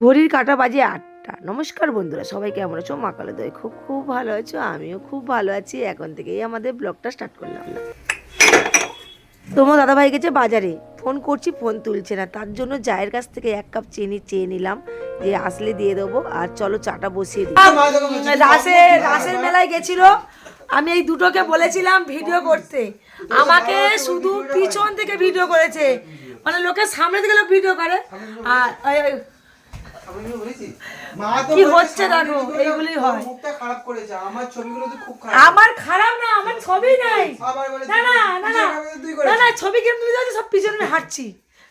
ঘড়ির কাটা বাজে আটটা। নমস্কার বন্ধুরা সবাই কেমন আছো? মা কালো দয় খুব খুব ভালো আছো আমিও খুব ভালো আছি। এখন থেকেই আমাদের ব্লগটা স্টার্ট করলাম। না তোমার দাদাভাই গেছে বাজারে। ফোন করছি ফোন তুলছে না। তার জন্য জায়ের কাছ থেকে এক কাপ চিনি চেয়ে নিলাম যে আসলে দিয়ে দেবো। আর চলো চাটা বসিয়ে দিই। রাসে রাসের মেলায় গেছিল। আমি এই দুটোকে বলেছিলাম ভিডিও করতে। আমাকে শুধু পিছন থেকে ভিডিও করেছে। মানে লোকের সামনে থেকে লোক ভিডিও করে। আর কি হচ্ছে দেখো এইগুলি হয়। মুখটা খারাপ করেছে আমার ছবিগুলো তো খুব খারাপ। আমার খারাপ না আমার ছবি নাই। না না না না। না না ছবি কেমন সব পিছনে হাঁটছি।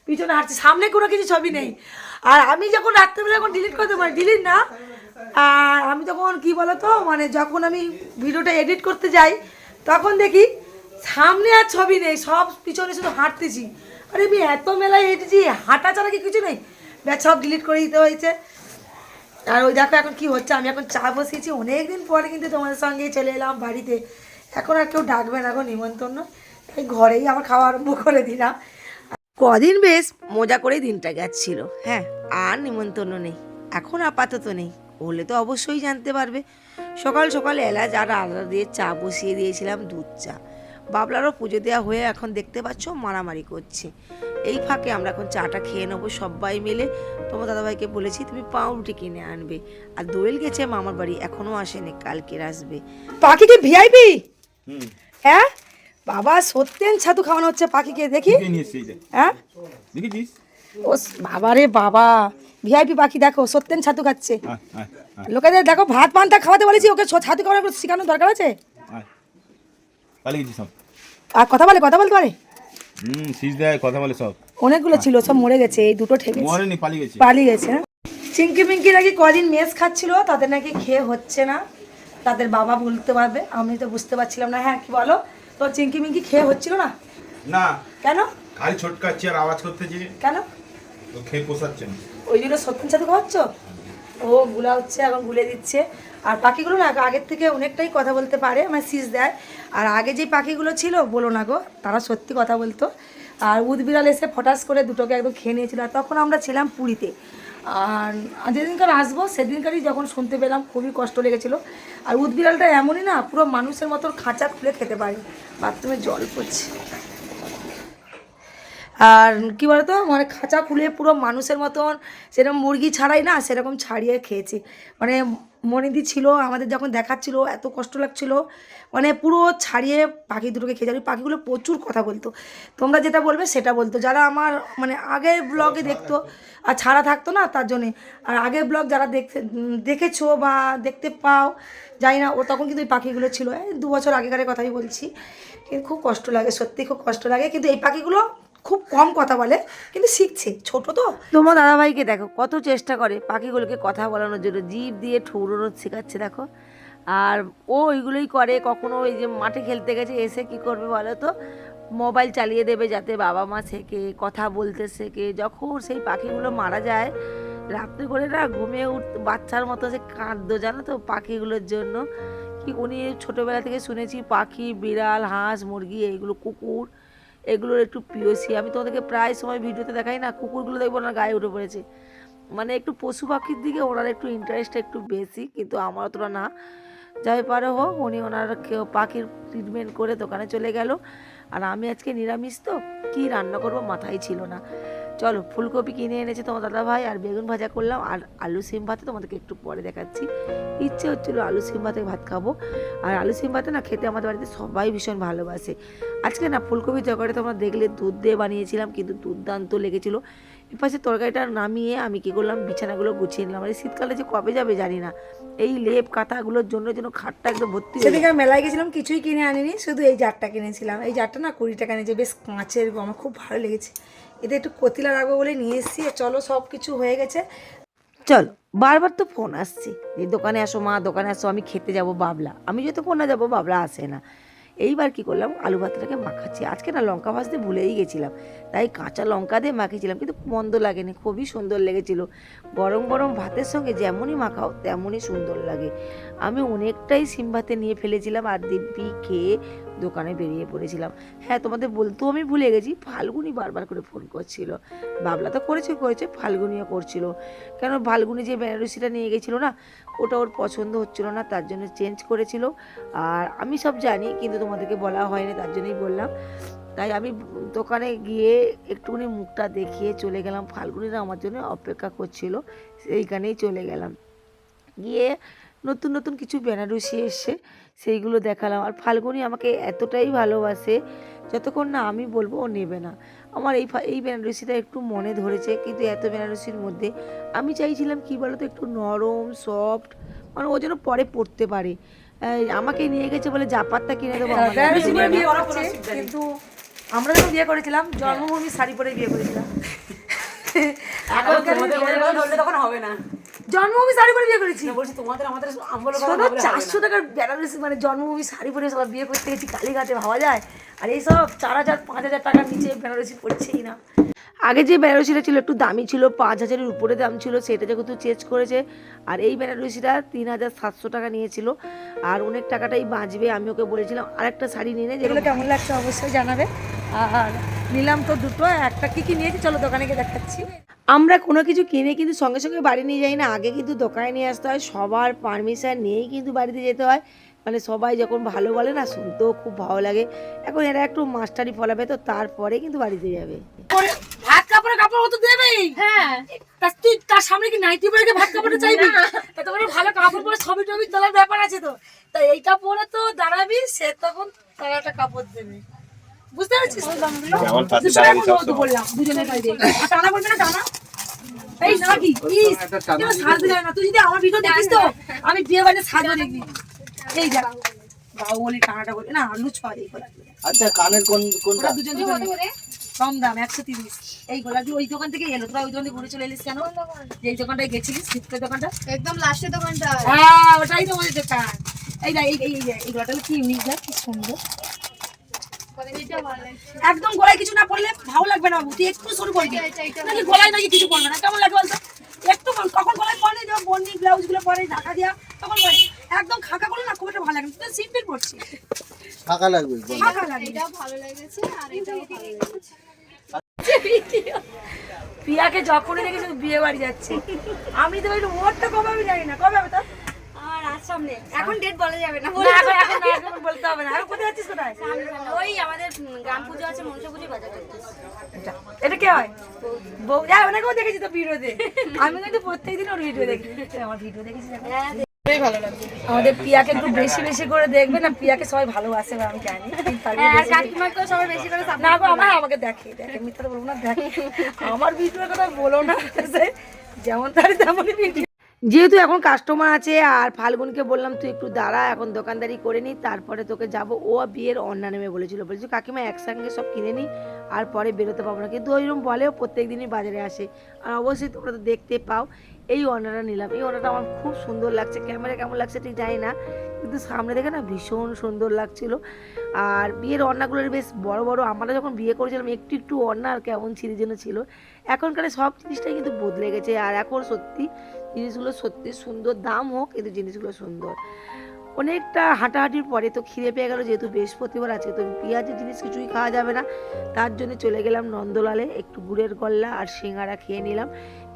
পিছনে হাঁটছি। সামনে কোনো কিছু ছবি নেই। আর আমি যখন রাত্রেবেলা যখন ডিলিট করতে পারি ডিলিট না আর আমি তখন কি বলতো মানে যখন আমি ভিডিওটা এডিট করতে যাই তখন দেখি সামনে আর ছবি নেই সব পিছনে শুধু হাঁটতেছি। আরে আমি এত মেলায় হেঁটেছি হাঁটা ছাড়া কি কিছু নেই? ব্যাস সব ডিলিট করে দিতে হয়েছে। আর ওই দেখো এখন কি হচ্ছে, আমি এখন চা বসিয়েছি অনেক দিন পরে কিন্তু তোমাদের সঙ্গে চলে এলাম বাড়িতে। এখন আর কেউ ডাকবে না গো, নিমন্ত্রণ। এই ঘরেই আমার খাওয়া আরম্ভ করে দিলাম। কদিন বেশ মজা করেই দিনটা গেছিল। হ্যাঁ আর নিমন্ত্রণ নেই। এখন আপাতত নেই। হলে তো অবশ্যই জানতে পারবে। সকাল সকাল এলাচ আর আদা দিয়ে চা বসিয়ে দিয়েছিলাম দুধ চা। বাবলারও পুজো দেওয়া হয়ে এখন দেখতে পাচ্ছ মারামারি করছে। এই ফাঁকে আমরা এখন চাটা খেয়ে নেব সবাই মিলে। তোমার দাদাভাইকে বলেছি তুমি পাউরুটি কিনে আনবে। আর দোয়েল গেছে মামার বাড়ি এখনও আসেনি কালকে আসবে। পাখি কি ভিআইপি হ্যাঁ? বাবা সত্যেন ছাতু খাওয়ানো হচ্ছে পাখিকে দেখি? হ্যাঁ? ও বাবা। রে বাবা ভিআইপি পাখি দেখো সত্যেন ছাতু খাচ্ছে। লোকেদের দেখো ভাত পান্তা খাওয়াতে বলেছি ওকে ছাতু খাওয়ানোর শেখানোর দরকার আছে? আর কথা বলে কথা বলতে পারে? হুম শীষ দেয় কথা বলে সব। অনেকগুলো ছিল সব মরে গেছে এই দুটো ঠেকেছে। মরেনি পালিয়ে গেছে। পালিয়ে গেছে? চিঙ্কি মিঙ্কি নাকি কদিন মেস খাচ্ছিল তাদের নাকি খেয়ে হচ্ছে না। তাদের বাবা বলতে পারবে আমি তো বুঝতে পারছিলাম না। হ্যাঁ কি বলো? তো চিঙ্কি মিঙ্কি খেয়ে হচ্ছিল না? না। কেন? খালি ছোটকাচ্ছে আর আওয়াজ করতেছে। কেন? তো খেয়ে পোষাচ্ছে না। ওই জন্য সত্যি সাথে খাওয়াচ্ছ? ও গুলা হচ্ছে এখন গুলে দিচ্ছে। আর পাখিগুলো না আগের থেকে অনেকটাই কথা বলতে পারে মানে সিজ দেয়। আর আগে যে পাখিগুলো ছিল, বলো না গো, তারা সত্যি কথা বলতো। আর উদবিড়াল এসে ফটাস করে দুটোকে একদম খেয়ে নিয়েছিল। আর তখন আমরা ছিলাম পুরীতে। আর যেদিনকার আসব, সেদিনকারই যখন শুনতে পেলাম, খুবই কষ্ট লেগেছিলো। আর উদবিড়ালটা এমনই না, পুরো মানুষের মতন খাঁচা খুলে খেতে পারে। বাথরুমে জল পড়ছে। আর কি বলতো মানে খাঁচা খুলে পুরো মানুষের মতন সেরকম মুরগি ছাড়াই না সেরকম ছাড়িয়ে খেয়েছি। মানে মনিদি ছিল, আমাদের যখন দেখাচ্ছিল, এত কষ্ট লাগছিল মানে পুরো ছাড়িয়ে পাখি দুটোকে খেয়ে যাবে পাখিগুলো প্রচুর কথা বলতো। তোমরা যেটা বলবে সেটা বলতো। যারা আমার মানে আগের ব্লগে দেখতো আর ছাড়া থাকতো না তার জন্যে, আর আগের ব্লগ যারা দেখতে, দেখেছ বা দেখতে পাও জানি না, ও তখন কিন্তু এই পাখিগুলো ছিল। দু বছর আগেকারের কথাই বলছি। কিন্তু খুব কষ্ট লাগে, সত্যি খুব কষ্ট লাগে। কিন্তু এই পাখিগুলো খুব কম কথা বলে, কিন্তু শিখছে। ছোট তো। তোমার দাদাভাইকে দেখো, কত চেষ্টা করে পাখিগুলোকে কথা বলানোর জন্য। জিভ দিয়ে ঠুরোনো শেখাচ্ছে, দেখো। আর ও ওইগুলোই করে, কখনো ওই যে মাঠে খেলতে গেছে, এসে কি করবে বলো তো? মোবাইল চালিয়ে দেবে যাতে বাবা মা শেখে, কথা বলতে শেখে। যখন সেই পাখিগুলো মারা যায়, রাত্রে করে না ঘুমিয়ে উঠ, বাচ্চার মতো সে কাঁদতো, জানো তো, পাখিগুলোর জন্য। কি, উনি ছোটোবেলা থেকে শুনেছি, পাখি, বিড়াল, হাঁস, মুরগি, এইগুলো কুকুর। এগুলোর একটু পিওসি আমি তোমাদেরকে প্রায় সময় ভিডিওতে দেখাই না, কুকুরগুলো দেখব না, গায়ে উঠে পড়েছে। মানে একটু পশু পাখির দিকে ওনার একটু ইন্টারেস্ট একটু বেশি, কিন্তু আমার অতটা না। যাই পারে হোক, উনি ওনার কেউ পাখির ট্রিটমেন্ট করে দোকানে চলে গেল। আর আমি আজকে নিরামিষ তো, কী রান্না করব মাথায় ছিল না। চলো, ফুলকপি কিনে এনেছে তোমার দাদা ভাই আর বেগুন ভাজা করলাম আর আলু সিম ভাতে তোমাদেরকে একটু পরে দেখাচ্ছি। ইচ্ছে হচ্ছিল আলু সিম ভাতে ভাত খাব। আর আলু সিম ভাতে না খেতে আমাদের বাড়িতে সবাই ভীষণ ভালোবাসে। আজকে না ফুলকপি তরকারি তোমরা দেখলে দুধ দিয়ে বানিয়েছিলাম, কিন্তু দুর্দান্ত লেগেছিল। এপাশে তরকারিটা নামিয়ে আমি কি করলাম বিছানাগুলো গুছিয়ে নিলাম। আর এই শীতকালে যে কবে যাবে জানি না। এই লেপ কাঁথাগুলোর জন্য যেন খাটটা একদম ভর্তি সেদিকে মেলায় গেছিলাম কিছুই কিনে আনিনি শুধু এই জারটা কিনেছিলাম। এই জারটা না কুড়ি টাকা নিয়েছে বেশ কাঁচের আমার খুব ভালো লেগেছে। এতে একটু কতিলা রাখব বলে নিয়ে এসেছি চলো সব কিছু হয়ে গেছে। চলো বারবার তো ফোন আসছে। যে দোকানে আসো মা দোকানে আসো আমি খেতে যাব বাবলা। আমি যতক্ষণ না যাব বাবলা আসে না। এইবার কি করলাম? আলু ভাতটাকে মাখাচ্ছি। আজকে না লঙ্কা ভাজতে ভুলেই গেছিলাম। তাই কাঁচা লঙ্কা দিয়ে মাখিয়েছিলাম, কিন্তু মন্দ লাগেনি, খুবই সুন্দর লেগেছিল। গরম গরম ভাতের সঙ্গে যেমনই মাখাও, তেমনই সুন্দর লাগে। আমি অনেকটাই সিম ভাতে নিয়ে ফেলেছিলাম আর দিব্যি খেয়ে দোকানে বেরিয়ে পড়েছিলাম। হ্যাঁ তোমাদের বলতেও আমি ভুলে গেছি, ফাল্গুনি বারবার করে ফোন করছিল। বাবলা তো করেছে করেছে, ফাল্গুনিও করছিল। কেন ফাল্গুনি যে বেনারসিটা নিয়ে গেছিল না, ওটা ওর পছন্দ হচ্ছিল না, তার জন্য চেঞ্জ করেছিল। আর আমি সব জানি, কিন্তু তোমাদেরকে বলা হয়নি, তার জন্যই বললাম। তাই আমি দোকানে গিয়ে একটুখানি মুখটা দেখিয়ে চলে গেলাম। ফাল্গুনিরা আমার জন্য অপেক্ষা করছিল, সেইখানেই চলে গেলাম। গিয়ে নতুন নতুন কিছু বেনারসি এসছে সেইগুলো দেখালাম। আর ফাল্গুনি আমাকে এতটাই ভালোবাসে যতক্ষণ না আমি বলব ও নেবে না। আমার এই ফা- এই বেনারসিটা একটু মনে ধরেছে কিন্তু এত বেনারসির মধ্যে আমি চাইছিলাম কি বলতো একটু নরম সফট মানে ও যেন পরে পড়তে পারে। আমাকে নিয়ে গেছে বলে জাপাতটা কিনে দেবো করছে কিন্তু আমরা যখন বিয়ে করেছিলাম জন্মভূমি শাড়ি পরে বিয়ে করেছিলাম। এখন তখন হবে না। জন্মভূমি শাড়ি পরে বিয়ে করেছি। বলছি তোমাদের আমাদের শোনো চারশো টাকার বেনারসি মানে জন্মভূমি শাড়ি পরে সবাই বিয়ে করতে গেছি কালীঘাটে ভাবা যায়। আর এইসব চার হাজার পাঁচ হাজার টাকার নিচে বেনারসি পড়ছেই না। আগে যে বেনারসিটা ছিল একটু দামি ছিল পাঁচ হাজারের উপরে দাম ছিল সেটা যেহেতু চেঞ্জ করেছে আর এই বেনারসিটা তিন হাজার সাতশো টাকা নিয়েছিল। আর অনেক টাকাটাই বাঁচবে আমি ওকে বলেছিলাম আরেকটা শাড়ি নিয়ে যেগুলো কেমন লাগছে অবশ্যই জানাবে। আর নিলাম তো দুটো একটা কি কি নিয়েছি চলো দোকানে গিয়ে দেখাচ্ছি। আমরা কোনো কিছু কিনে কিন্তু সঙ্গে সঙ্গে বাড়ি নিয়ে যাই না আগে কিন্তু দোকানে নিয়ে আসতে হয় সবার পারমিশন নিয়েই কিন্তু বাড়িতে যেতে হয়। মানে সবাই যখন ভালো বলে না শুনতেও খুব ভালো লাগে। এখন এরা একটু মাস্টারি ফলাবে তো তারপরে কিন্তু বাড়িতে যাবে। ভাত কাপড়ে কাপড় তো দেবেই? হ্যাঁ। তুই তার সামনে কি নাইটি পরে ভাত কাপড়টা চাইবি? তা তোমার ভালো কাপড় পরে ছবি টবি তোলার ব্যাপার আছে তো। তাই এই কাপড়ে তো দাঁড়াবি সে তখন তার একটা কাপড় দেবে। বুঝতে পারছিস। বললাম দুজনের কাছে টানা বলবে না টানা? এই নাকি ইস কেউ না। তুই যদি আমার ভিডিও দেখিস তো আমি বিয়ে বাড়িতে সাজবো দেখবি। এই দেখ বাহুবলি টানাটা বলি না লুচ পাওয়া দিয়ে। আচ্ছা কানের কোন কোনটা? দুজন দুজন কম দাম একশো তিরিশ। এই গোলা দিয়ে ওই দোকান থেকে এলো তোরা ওই দোকান থেকে ঘুরে চলে এলিস কেন? এই দোকানটায় গেছিলিস দোকানটা? একদম লাস্টের দোকানটা। হ্যাঁ ওটাই তো আমাদের দোকান। এই এই এই এই এই গোলাটা কি ইউনিক দেখ কি সুন্দর। একদম গলায় কিছু না পড়লে ভালো লাগবে না বাবু তুই একটু এটা, এটা নাকি গলায় নাকি কিছু পড়বে না? কেমন লাগবে বলতো? একটু কখন গলায় পরে যখন বন্ডি ব্লাউজগুলো পরে ঢাকা দিয়া তখন পরে। একদম খাকা করলে না খুব একটা ভালো লাগে না। তুই সিম্পল পড়ছি ফাঁকা লাগবে খাকা লাগে এটাও ভালো লেগেছে আর এটাও ভালো লেগেছে। পিয়াকে যখনই দেখেছি বিয়ে বাড়ি যাচ্ছে। আমি তো বলি ওরটা কবে আমি জানি না। কবে হবে তো সামনে। এখন ডেট বলা যাবে না। না, এখন এখন না, এখন বলতে হবে না। এখন কোথায় যাচ্ছিস কোথায়? ওই আমাদের গ্রাম পুজো আছে মনসা পুজো বাজার এটা এটা কে হয়? বউ যা অনেকেও দেখেছি তো ভিডিওতে। আমি কিন্তু প্রত্যেকদিন ওর ভিডিও দেখি। আমার ভিডিও দেখেছিস এখন? আমাদের পিয়াকে একটু বেশি বেশি করে দেখবে না? পিয়াকে সবাই ভালোবাসে আমি জানি। আর। কাকিমাকেও সবাই বেশি করে না গো আমার আমাকে দেখে দেখে। মিথ্যা বলব না দেখে। আমার ভিডিওর কথা বলো না। যেমন তার তেমনই ভিডিও। যেহেতু এখন কাস্টমার আছে, আর ফাল্গুনকে বললাম, তুই একটু দাঁড়া, এখন দোকানদারি করে নি, তারপরে তোকে যাব। ও বিয়ের অন্না নেমে বলেছিল। বলেছিল কাকিমা, একসঙ্গে সব কিনে নি, আর পরে বেরোতে পারব না। কিন্তু ওইরকম বলেও প্রত্যেক দিনই বাজারে আসে। আর অবশ্যই তোমরা তো দেখতে পাও, এই অন্নাটা নিলাম। এই অন্নাটা আমার খুব সুন্দর লাগছে। ক্যামেরা কেমন লাগছে ঠিক জানি না, কিন্তু সামনে দেখে না ভীষণ সুন্দর লাগছিল। আর বিয়ের অন্নাগুলোর বেশ বড় বড়, আমরা যখন বিয়ে করেছিলাম, একটু একটু অন্না আর কেমন ছিঁড়ে যেন ছিল। এখনকার সব জিনিসটাই কিন্তু বদলে গেছে। আর এখন সত্যি জিনিসগুলো সত্যি সুন্দর, দাম হোক, কিন্তু জিনিসগুলো সুন্দর। অনেকটা হাঁটাহাঁটির পরে তো খিদে পেয়ে গেল, যেহেতু বৃহস্পতিবার আছে তো পেঁয়াজের জিনিস কিছুই খাওয়া যাবে না। তার জন্য চলে গেলাম নন্দলালে, একটু গুড়ের গল্লা আর সিঙ্গারা খেয়ে নিলাম।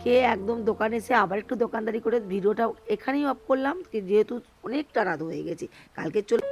খেয়ে একদম দোকানে এসে আবার একটু দোকানদারি করে ভিডিওটা এখানেই অফ করলাম যেহেতু অনেকটা রাত হয়ে গেছে, কালকে চলে